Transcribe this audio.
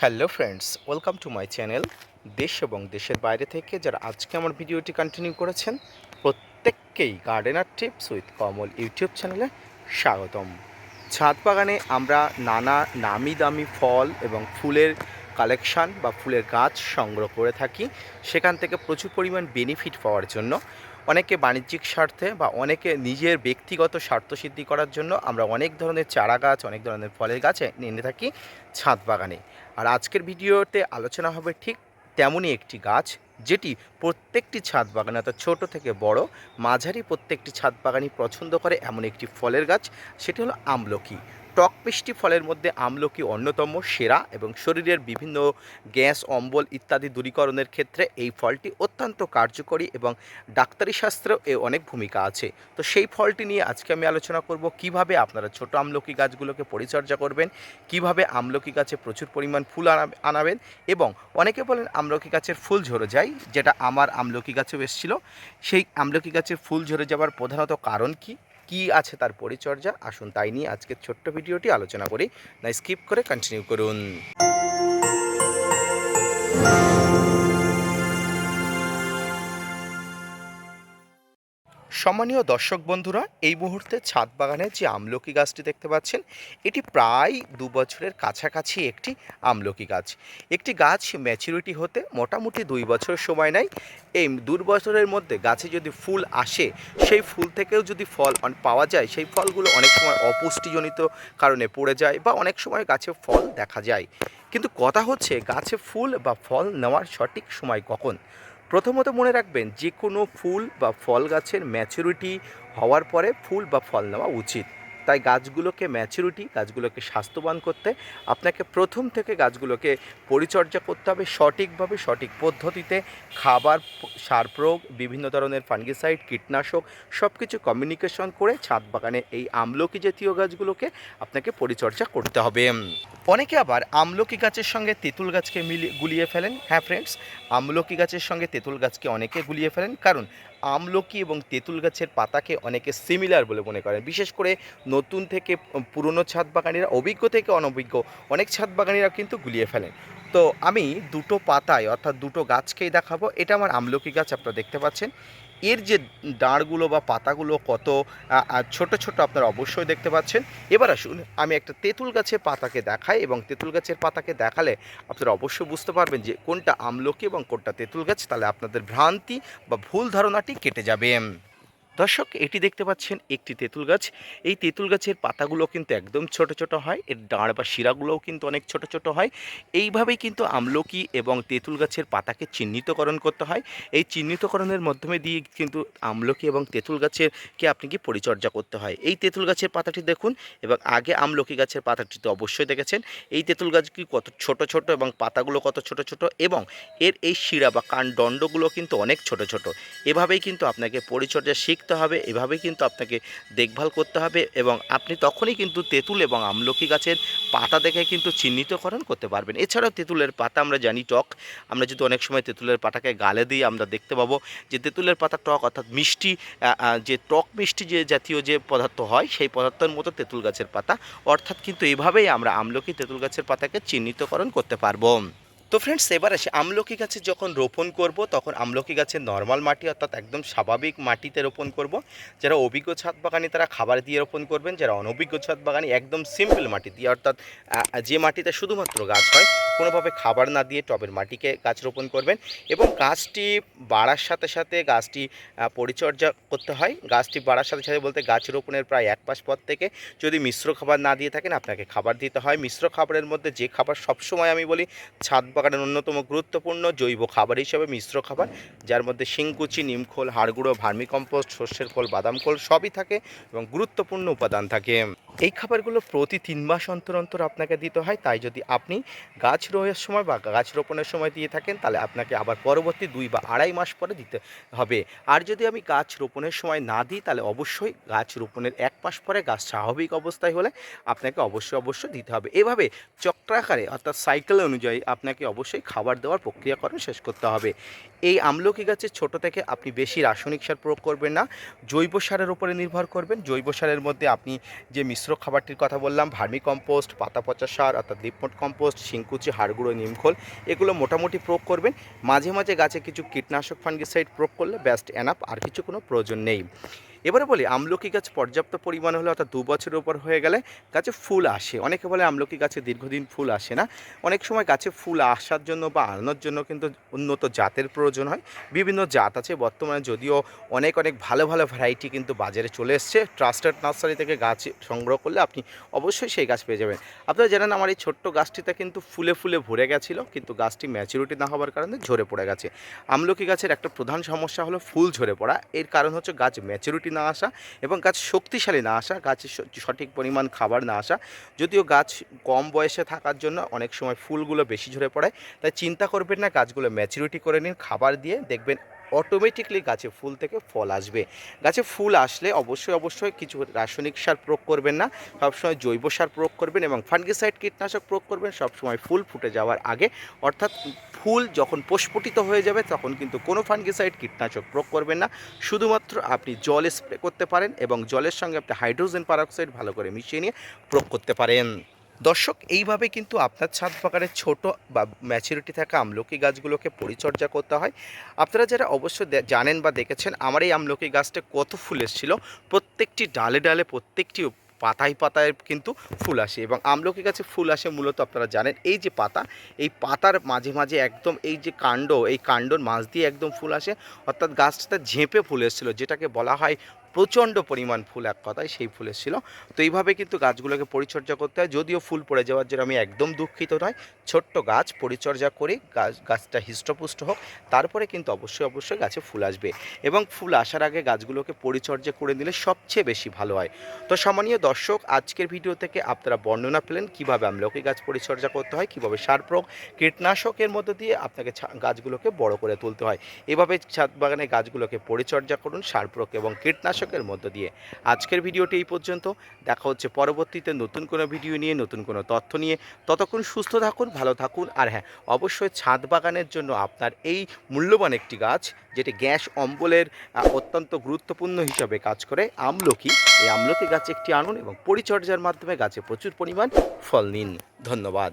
Hello friends, welcome to my channel দেশ এবং দেশের বাইরে থেকে যারা আজকে আমার ভিডিওটি কন্টিনিউ করেছেন, প্রত্যেককেই gardener tips with Kamal YouTube চ্যানেলে স্বাগতম। ছাদ বাগানে আমরা নানা নামি দামি ফল এবং ফুলের কালেকশান বা ফুলের গাছ সংগ্রহ করে থাকি। সেখান থেকে প্রচুর পরিমাণ বেনিফিট পাওয়ার জন্য অনেকে বাণিজ্যিক স্বার্থে বা অনেকে নিজের ব্যক্তিগত স্বার্থ সিদ্ধি করার জন্য আমরা অনেক ধরনের চারা গাছ, অনেক ধরনের ফলের গাছ এনে থাকি ছাদ বাগানে। আর আজকের ভিডিওতে আলোচনা হবে ঠিক তেমনই একটি গাছ, যেটি প্রত্যেকটি ছাদ বাগানে, অর্থাৎ ছোট থেকে বড়, মাঝারি প্রত্যেকটি ছাদ বাগানই পছন্দ করে এমন একটি ফলের গাছ, সেটি হলো আমলকি। টক মিষ্টি ফলের মধ্যে আমলকি অন্যতম সেরা এবং শরীরের বিভিন্ন গ্যাস, অম্বল ইত্যাদি দূরীকরণের ক্ষেত্রে এই ফলটি অত্যন্ত কার্যকরী এবং ডাক্তারি শাস্ত্রেও এ অনেক ভূমিকা আছে। তো সেই ফলটি নিয়ে আজকে আমি আলোচনা করব, কীভাবে আপনারা ছোট আমলকি গাছগুলোকে পরিচর্যা করবেন, কীভাবে আমলকি গাছে প্রচুর পরিমাণ ফুল আনাবেন এবং অনেকে বলেন আমলকি গাছের ফুল ঝরে যায়, যেটা আমার আমলকি গাছেও এসেছিল। সেই আমলকি গাছের ফুল ঝরে যাওয়ার প্রধানত কারণ কি? কি আছে তার পরিচর্যা? আসুন তাই নিয়ে আজকের ছোট্ট ভিডিওটি আলোচনা করি। না স্কিপ করে কন্টিনিউ করুন। সম্মানীয় দর্শক বন্ধুরা, এই মুহূর্তে ছাদ বাগানে যে আমলকি গাছটি দেখতে পাচ্ছেন, এটি প্রায় দু বছরের কাছাকাছি একটি আমলকি গাছ। একটি গাছ ম্যাচুরিটি হতে মোটামুটি দুই বছর সময় নেয়। এই দু বছরের মধ্যে গাছে যদি ফুল আসে, সেই ফুল থেকেও যদি ফল পাওয়া যায়, সেই ফলগুলো অনেক সময় অপুষ্টিজনিত কারণে পড়ে যায় বা অনেক সময় গাছে ফল দেখা যায়। কিন্তু কথা হচ্ছে, গাছে ফুল বা ফল নেওয়ার সঠিক সময় কখন? প্রথমত মনে রাখবেন, যে কোনো ফুল বা ফল গাছের ম্যাচুরিটি হওয়ার পরে ফুল বা ফল নেওয়া উচিত। তাই গাছগুলোকে ম্যাচুরিটি গাছগুলোকে স্বাস্থ্যবান করতে আপনাকে প্রথম থেকে গাছগুলোকে পরিচর্যা করতে হবে সঠিকভাবে, সঠিক পদ্ধতিতে খাবার, সার প্রয়োগ, বিভিন্ন ধরনের ফাঙ্গিসাইড কীটনাশক সব কিছু কমিউনিকেশন করে ছাদ বাগানে এই আমলকি জাতীয় গাছগুলোকে আপনাকে পরিচর্যা করতে হবে। অনেকে আবার আমলকি গাছের সঙ্গে তেঁতুল গাছকে মিলিয়ে গুলিয়ে ফেলেন। হ্যাঁ ফ্রেন্ডস আমলকি গাছের সঙ্গে তেঁতুল গাছকে অনেকে গুলিয়ে ফেলেন। কারণ আমলকি এবং তেঁতুল গাছের পাতাকে অনেকে সিমিলার বলে মনে করেন। বিশেষ করে নতুন থেকে পুরনো ছাদ বাগানিরা অভিজ্ঞ থেকে অনভিজ্ঞ অনেক ছাদ বাগানিরা কিন্তু গুলিয়ে ফেলেন। তো আমি দুটো পাতায় অর্থাৎ দুটো গাছকেই দেখাবো। এটা আমার আমলকি গাছ, আপনারা দেখতে পাচ্ছেন। এর যে ডাঁড়গুলো বা পাতাগুলো কত ছোট ছোট আপনারা অবশ্যই দেখতে পাচ্ছেন। এবার আসুন, আমি একটা তেঁতুল গাছের পাতাকে দেখাই এবং তেঁতুল গাছের পাতাকে দেখালে আপনারা অবশ্যই বুঝতে পারবেন যে কোনটা আমলকি এবং কোনটা তেঁতুল গাছ, তাহলে আপনাদের ভ্রান্তি বা ভুল ধারণাটি কেটে যাবে। দর্শক, এটি দেখতে পাচ্ছেন একটি তেঁতুল গাছ। এই তেঁতুল গাছের পাতাগুলো কিন্তু একদম ছোট ছোট হয়। এর ডাঁড় বা শিরাগুলোও কিন্তু অনেক ছোট ছোট হয়। এইভাবেই কিন্তু আমলকি এবং তেঁতুল গাছের পাতাকে চিহ্নিতকরণ করতে হয়। এই চিহ্নিতকরণের মাধ্যমে দিয়ে কিন্তু আমলকি এবং তেঁতুল গাছের কে আপনি কি পরিচর্যা করতে হয়। এই তেঁতুল গাছের পাতাটি দেখুন এবং আগে আমলকি গাছের পাতাটি তো অবশ্যই দেখেছেন। এই তেঁতুল গাছ কি কত ছোট ছোট এবং পাতাগুলো কত ছোট ছোট এবং এর এই শিরা বা কান দণ্ডগুলো কিন্তু অনেক ছোট ছোট। এভাবেই কিন্তু আপনাকে পরিচর্যা শিখতে হবে, এভাবেই কিন্তু আপনাকে দেখভাল করতে হবে এবং আপনি তখনই কিন্তু তেঁতুল এবং আমলকি গাছের পাতা দেখে কিন্তু চিহ্নিতকরণ করতে পারবেন। এছাড়াও তেঁতুলের পাতা আমরা জানি টক, আমরা যদি অনেক সময় তেঁতুলের পাতাকে গালে দিই আমরা দেখতে পাবো যে তেঁতুলের পাতা টক অর্থাৎ মিষ্টি যে টক মিষ্টি যে জাতীয় যে পদার্থ হয় সেই পদার্থের মতো তেঁতুল গাছের পাতা, অর্থাৎ কিন্তু এভাবেই আমরা আমলকি তেঁতুল গাছের পাতাকে চিহ্নিতকরণ করতে পারব। তো ফ্রেন্ডস এবার আসে। আমলকি গাছে যখন রোপণ করব, তখন আমলকি গাছে নর্মাল মাটি, অর্থাৎ একদম স্বাভাবিক মাটিতে রোপণ করব। যারা অভিজ্ঞ ছাদ বাগানি তারা খাবার দিয়ে রোপণ করবেন। যারা অনভিজ্ঞ ছাদ বাগানি একদম সিম্পল মাটি দিয়ে, অর্থাৎ যে মাটিতে শুধুমাত্র গাছ হয়, কোনোভাবে খাবার না দিয়ে টবের মাটিকে গাছ রোপণ করবেন এবং গাছটি বাড়ার সাথে সাথে গাছটি পরিচর্যা করতে হয়। গাছটি বাড়ার সাথে সাথে বলতে গাছ রোপণের প্রায় এক মাস পর থেকে যদি মিশ্র খাবার না দিয়ে থাকেন, আপনাকে খাবার দিতে হয়। মিশ্র খাবারের মধ্যে যে খাবার সবসময় আমি বলি, ছাদ বাগানের অন্যতম গুরুত্বপূর্ণ জৈব খাবার হিসেবে মিশ্র খাবার, যার মধ্যে শিংকুচি, নিমখোল, হাড়গুঁড়ো, ভার্মিকম্পোস্ট, সর্ষের খোল, বাদাম খোল সবই থাকে এবং গুরুত্বপূর্ণ উপাদান থাকে। এই খাবারগুলো প্রতি তিন মাস অন্তর অন্তর আপনাকে দিতে হয়। তাই যদি আপনি গাছ রোয়ের সময় বা গাছ রোপণের সময় দিয়ে থাকেন, তাহলে আপনাকে আবার পরবর্তী দুই বা আড়াই মাস পরে দিতে হবে। আর যদি আমি গাছ রোপণের সময় না দিই, তাহলে অবশ্যই গাছ রোপণের এক মাস পরে গাছ স্বাভাবিক অবস্থায় হলে আপনাকে অবশ্যই অবশ্যই দিতে হবে। এভাবে চক্রাকারে অর্থাৎ সাইকেল অনুযায়ী আপনাকে অবশ্যই খাবার দেওয়ার প্রক্রিয়াকরণ শেষ করতে হবে। এই আমলকি গাছের ছোট থেকে আপনি বেশি রাসায়নিক সার প্রয়োগ করবেন না। জৈব সারের উপরে নির্ভর করবেন। জৈব সারের মধ্যে আপনি যে মিশ্র মিশ্র খাবারটির কথা বললাম, ভার্মি কম্পোস্ট, পাতা পচা সার, অর্থাৎ লিপমোট কম্পোস্ট, শিংকুচি, হাড়গুঁড়ো, নিমখোল, এগুলো মোটামুটি প্রয়োগ করবেন। মাঝে মাঝে গাছে কিছু কীটনাশক ফাঙ্গিসাইড প্রয়োগ করলে ব্যাস্ট অ্যানাপ আর কিছু কোনো প্রয়োজন নেই। এবারে বলি, আমলকি গাছ পর্যাপ্ত পরিমাণ হলে অর্থাৎ দু বছরের উপর হয়ে গেলে গাছে ফুল আসে। অনেকে বলে আমলকি গাছে দীর্ঘদিন ফুল আসে না। অনেক সময় গাছে ফুল আসার জন্য বা আনানোর জন্য কিন্তু উন্নত জাতের প্রয়োজন হয়। বিভিন্ন জাত আছে। বর্তমানে যদিও অনেক অনেক ভালো ভালো ভ্যারাইটি কিন্তু বাজারে চলে এসছে। ট্রাস্টেড নার্সারি থেকে গাছ সংগ্রহ করলে আপনি অবশ্যই সেই গাছ পেয়ে যাবেন। আপনারা জানেন আমার এই ছোট্ট গাছটিতে কিন্তু ফুলে ফুলে ভরে গেছিল। কিন্তু গাছটি ম্যাচুরিটি না হওয়ার কারণে ঝরে পড়ে গেছে। আমলকি গাছের একটা প্রধান সমস্যা হলো ফুল ঝরে পড়া। এর কারণ হচ্ছে গাছ ম্যাচুরিটি না আসা এবং গাছ শক্তিশালী না আসা গাছের সঠিক পরিমাণ খাবার না আসা, যদিও গাছ কম বয়সে থাকার জন্য অনেক সময় ফুলগুলো বেশি ঝরে পড়ে তাই চিন্তা করবেন না, গাছগুলো ম্যাচুরিটি করে নিন, খাবার দিয়ে দেখবেন অটোমেটিকলি গাছে ফুল থেকে ফল আসবে। গাছে ফুল আসলে অবশ্যই অবশ্যই কিছু রাসায়নিক সার প্রয়োগ করবেন না। সবসময় জৈব সার প্রয়োগ করবেন এবং ফাঙ্গিসাইড কীটনাশক প্রয়োগ করবেন। সবসময় ফুল ফুটে যাওয়ার আগে। অর্থাৎ ফুল যখন প্রস্ফুটিত হয়ে যাবে, তখন কিন্তু কোনো ফাঙ্গিসাইড কীটনাশক প্রয়োগ করবেন না। শুধুমাত্র আপনি জল স্প্রে করতে পারেন এবং জলের সঙ্গে আপনি হাইড্রোজেন পারঅক্সাইড ভালো করে মিশিয়ে নিয়ে প্রয়োগ করতে পারেন। দর্শক, এইভাবে কিন্তু আপনার ছাদ বাগানের ছোট বা ম্যাচুরিটি থাকা আমলকি গাছগুলোকে পরিচর্যা করতে হয়। আপনারা যারা অবশ্য দে- জানেন বা দেখেছেন, আমার এই আমলকি গাছটা কত ফুল এসেছিল। প্রত্যেকটি ডালে ডালে, প্রত্যেকটি পাতায় পাতায় কিন্তু ফুল আসে এবং আমলকি গাছে ফুল আসে মূলত আপনারা জানেন, এই যে পাতা, এই পাতার মাঝে মাঝে একদম এই যে কাণ্ড, এই কাণ্ডর মাঝ দিয়ে একদম ফুল আসে। অর্থাৎ গাছটা ঝেঁপে ফুল এসেছিল, যেটাকে বলা হয় প্রচণ্ড পরিমাণ ফুল এক কথায় সেই ফুল এসেছিল। তো এইভাবে কিন্তু গাছগুলোকে পরিচর্যা করতে হয়। যদিও ফুল পড়ে যাওয়ার জন্য আমি একদম দুঃখিত নয়। ছোট্ট গাছ পরিচর্যা করে গাছ, গাছটা হৃষ্টপুষ্ট হোক, তারপরে কিন্তু অবশ্যই অবশ্যই গাছে ফুল আসবে। এবং ফুল আসার আগে গাছগুলোকে পরিচর্যা করে নিলে সবচেয়ে বেশি ভালো হয়। তো সম্মানীয় দর্শক, আজকের ভিডিও থেকে আপনারা বর্ণনা পেলেন কীভাবে আমলকি গাছ পরিচর্যা করতে হয়, কীভাবে সার প্রয়োগ, কীটনাশকের মধ্য দিয়ে আপনাকে গাছগুলোকে বড় করে তুলতে হয়। এভাবে ছাদ বাগানে গাছগুলোকে পরিচর্যা করুন, সার প্রয়োগ এবং কীটনাশকের মধ্য দিয়ে। আজকের ভিডিওটি এই পর্যন্ত। দেখা হচ্ছে পরবর্তীতে নতুন কোনো ভিডিও নিয়ে, নতুন কোনো তথ্য নিয়ে। ততক্ষণ সুস্থ থাকুন, ভালো থাকুন। আর হ্যাঁ অবশ্যই ছাদ বাগানের জন্য আপনার এই মূল্যবান একটি গাছ, যেটি গ্যাস অম্বলের অত্যন্ত গুরুত্বপূর্ণ হিসাবে কাজ করে, আমলকি। এই আমলকি গাছ একটি আনুন এবং পরিচর্যার মাধ্যমে গাছে প্রচুর পরিমাণ ফল নিন। ধন্যবাদ।